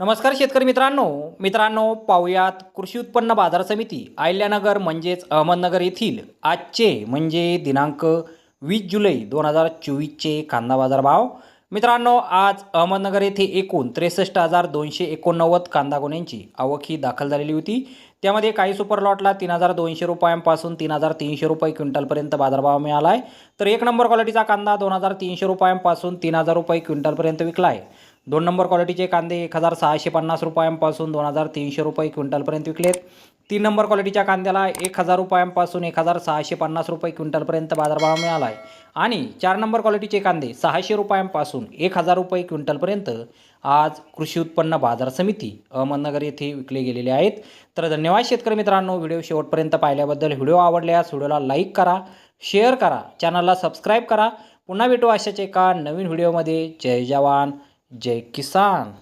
नमस्कार शेतकरी मित्रांनो. मित्रांनो पाहुयात कृषी उत्पन्न बाजार समिती अहिल्यानगर म्हणजेच अहमदनगर येथील आजचे म्हणजे दिनांक वीस जुलै दोन हजार चोवीसचे कांदा बाजार भाव मित्रांनो आज अहमदनगर येथे एकूण त्रेसष्ट हजार दोनशे एकोणनव्वद कांदा गुन्ह्यांची आवक ही दाखल झालेली होती. त्यामध्ये काही सुपर लॉटला तीन हजार दोनशे रुपयांपासून तीन हजार तीनशे रुपये क्विंटलपर्यंत बाजारभाव मिळाला आहे तर एक नंबर क्वालिटीचा कांदा दोन हजार तीनशे रुपयांपासून तीन हजार रुपये क्विंटलपर्यंत विकला आहे दोन नंबर क्वालिटीचे कांदे एक हजार सहाशे पन्नास रुपयांपासून दोन हजार तीनशे रुपये क्विंटलपर्यंत विकलेत. तीन नंबर क्वालिटीच्या कांद्याला एक हजार रुपयांपासून एक हजार सहाशे पन्नास रुपये क्विंटलपर्यंत बाजारभाव मिळाला आहे आणि चार नंबर क्वालिटीचे कांदे सहाशे रुपयांपासून एक हजार रुपये क्विंटलपर्यंत आज कृषी उत्पन्न बाजार समिती अहमदनगर येथे विकले गेलेले आहेत. तर धन्यवाद शेतकरी मित्रांनो व्हिडिओ शेवटपर्यंत पाहिल्याबद्दल. व्हिडिओ आवडल्यास व्हिडिओला लाईक करा शेअर करा चॅनलला सबस्क्राईब करा. पुन्हा भेटू अशाच एका नवीन व्हिडिओमध्ये. जय जवान. जय किसान